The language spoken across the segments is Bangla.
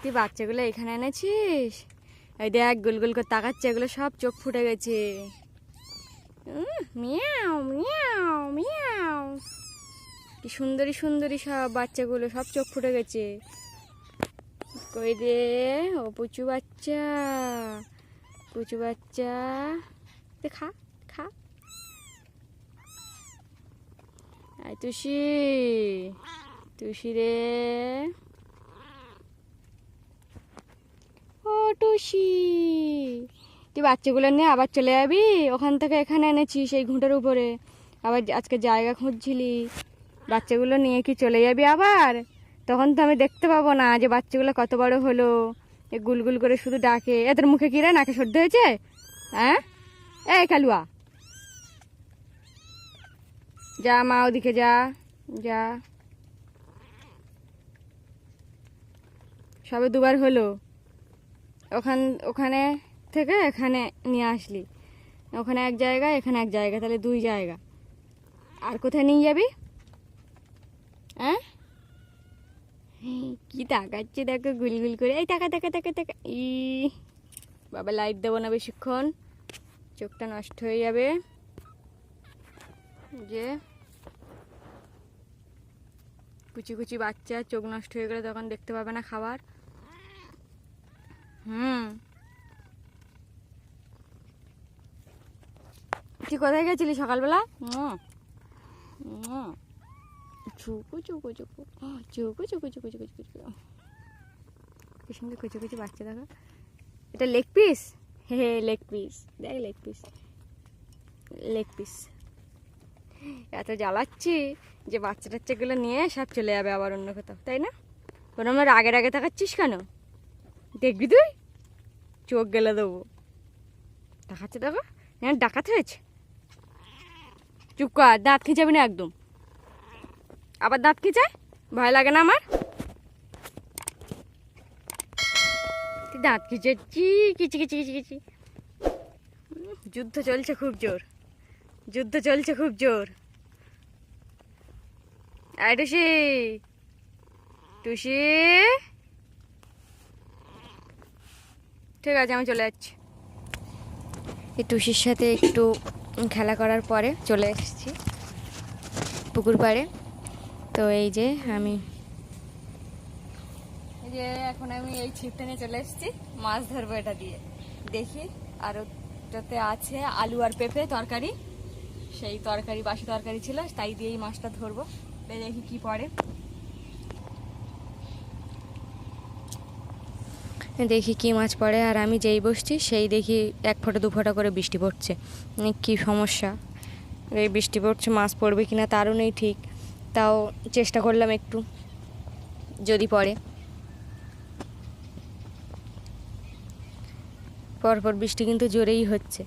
তুই বাচ্চাগুলো এখানে এনেছিস? এই দেখ, গোল গোল করে তাকাচ্ছে, এগুলো সব চোখ ফুটে গেছে। মিয়াও মিয়াও মিয়াও। কি সুন্দরী সুন্দরী সব বাচ্চাগুলো, সব চোখ ফুটে গেছে। কই রে, ও পুচু বাচ্চা। পুচু বাচ্চা। দে খা খা। তুষি তুষি রে ও টুসি তুই বাচ্চাগুলো নিয়ে আবার চলে যাবি? ওখান থেকে এখানে এনেছি সেই ঘুঁটের উপরে। আবার আজকে জায়গা খুঁজছিলি। বাচ্চাগুলো নিয়ে কি চলে যাবি আবার? তখন তো আমি দেখতে পাবো না যে বাচ্চাগুলো কত বড় হলো। এ গুলগুল করে শুধু ডাকে। এদের মুখে কি রে? নাকে সর্দ হয়েছে? হ্যাঁ? এই কালুয়া যা মা, ওদিকে যা। যা। সবে দুবার হলো। ওখান, ওখানে থেকে এখানে নিয়ে আসলি। ওখানে এক জায়গা এখানে এক জায়গা তাহলে দুই জায়গা। আর কোথায় নিয়ে যাবি? হ্যাঁ? কি তাকাচ্ছে দেখো গুলগুল করে। এই টাকা টাকা টাকা টাকা ই, বাবা লাইট দেবো না বেশিক্ষণ। চোখটা নষ্ট হয়ে যাবে। যে, কুচি কুচি বাচ্চা, চোখ নষ্ট হয়ে গেলে তখন দেখতে পাবে না খাবার। হুম। তুই কোথায় গেছিলি সকালবেলা? কুচি কুচি বাচ্চা এটা লেগ পিস হে লেগ পিস দেখ লেগ পিস লেগ পিস এত জ্বালাচ্ছি যে বাচ্চা টাচ্চাগুলো নিয়ে সব চলে যাবে আবার অন্য কোথাও, তাই না? ওর আমার আগের আগে তাকাচ্ছিস কেন? দেখবি তুই? চোখ গেলে দেবো। দেখাচ্ছে দেখো হ্যাঁ ডাকাতে হয়েছে। চুপ কর, দাঁত খেঁচাবি না একদম। আবার দাঁত খেঁচায়? ভয় লাগে না আমার? দাঁত খিচাচ্ছি কিচি কিচি কিচি কিচি যুদ্ধ চলছে খুব জোর। যুদ্ধ চলছে খুব জোর। আয় টুসি। টুসি। ঠিক আছে আমি চলে যাচ্ছি। এই টুসির সাথে একটু খেলা করার পরে চলে এসেছি পুকুর পাড়ে। তো এই যে আমি এই যে এখন আমি এই ছিপটা নিয়ে চলে এসেছি মাছ ধরবো এটা দিয়ে। দেখি আর ওটাতে আছে আলু আর পেঁপে তরকারি। সেই তরকারি বাসি তরকারি ছিল তাই দিয়েই মাছটা ধরবো। দেখি কি পড়ে। দেখি কি মাছ পড়ে, আর আমি যেই বসছি সেই দেখি এক ফোঁটা, দু ফোঁটা করে বৃষ্টি পড়ছে। কি সমস্যা? এই বৃষ্টি পড়ছে, মাছ পড়বে কি না তারও নেই ঠিক। তাও চেষ্টা করলাম একটু, যদি পড়ে। পরপর বৃষ্টি কিন্তু জোরেই হচ্ছে।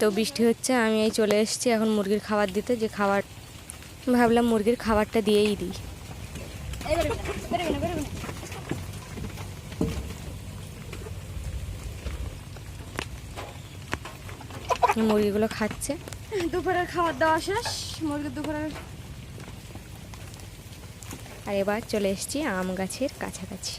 তো বৃষ্টি হচ্ছে, আমি এই চলে এসেছি এখন মুরগির খাবার দিতে, যে খাবার, ভাবলাম মুরগির খাবারটা দিয়েই দিই। মুরগিগুলো খাচ্ছে। দুপুরের খাবার দাওয়া শেষ মুরগির দুপুরের আর এবার চলে এসেছি আম গাছের কাছাকাছি।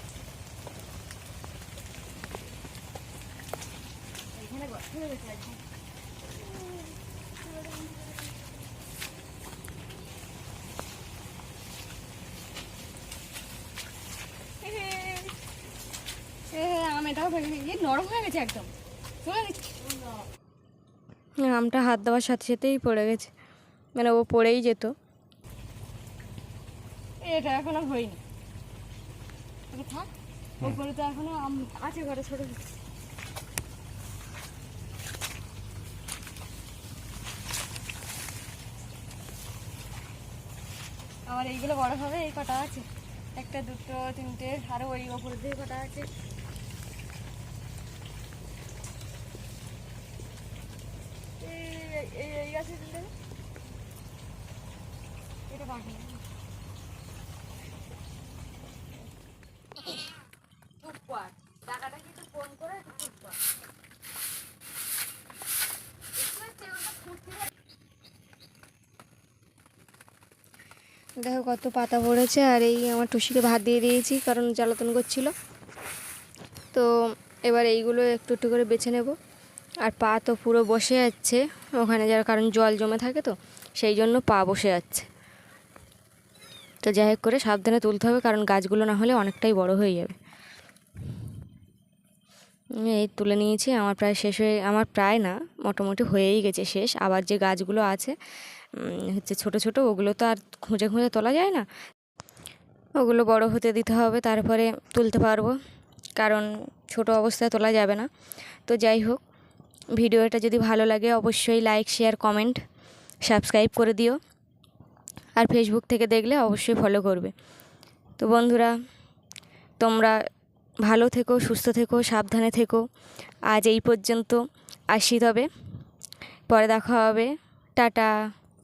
আম এটাও নরম হয়ে গেছে একদম। চলে আমটা হাত দেওয়ার সাথে সাথেই পড়ে গেছে। মানে ও পড়েই যেত। এটা এখন হয়নি। থাক। ওপরে তো এখনও আম আছে ঘরে ছোট। আমার এইগুলো বড় হবে এই কটা আছে। একটা দুটো তিনটে আরও ওই ওপরে দিয়ে কটা আছে। দেখো কত পাতা পড়েছে, আর এই আমার টুসিকে ভাত দিয়ে দিয়েছি, কারণ জ্বালাতন করছিল। তো এবার এইগুলো একটু একটু করে বেছে নেব। আর পা তো পুরো বসে যাচ্ছে, ওখানে যার কারণ জল জমে থাকে তো, সেই জন্য পা বসে যাচ্ছে। তো যাই হোক করে সাবধানে তুলতে হবে, কারণ গাছগুলো না হলে অনেকটাই বড় হয়ে যাবে। এই তুলে নিয়েছি, আমার প্রায় শেষ হয়ে, আমার প্রায় না, মোটামুটি হয়েই গেছে শেষ। আবার যে গাছগুলো আছে হচ্ছে ছোট ছোট, ওগুলো তো আর খুঁজে খুঁজে তোলা যায় না। ওগুলো বড় হতে দিতে হবে, তারপরে তুলতে পারব, কারণ ছোট অবস্থায় তোলা যাবে না। তো যাই হোক ভিডিওটা যদি ভালো লাগে, অবশ্যই লাইক শেয়ার কমেন্ট সাবস্ক্রাইব করে দিও। আর ফেসবুক থেকে দেখলে অবশ্যই ফলো করবে। তো বন্ধুরা, তোমরা ভালো থেকো, সুস্থ থেকো, সাবধানে থেকো। আজ এই পর্যন্ত আসি তবে। পরে দেখা হবে। টাটা।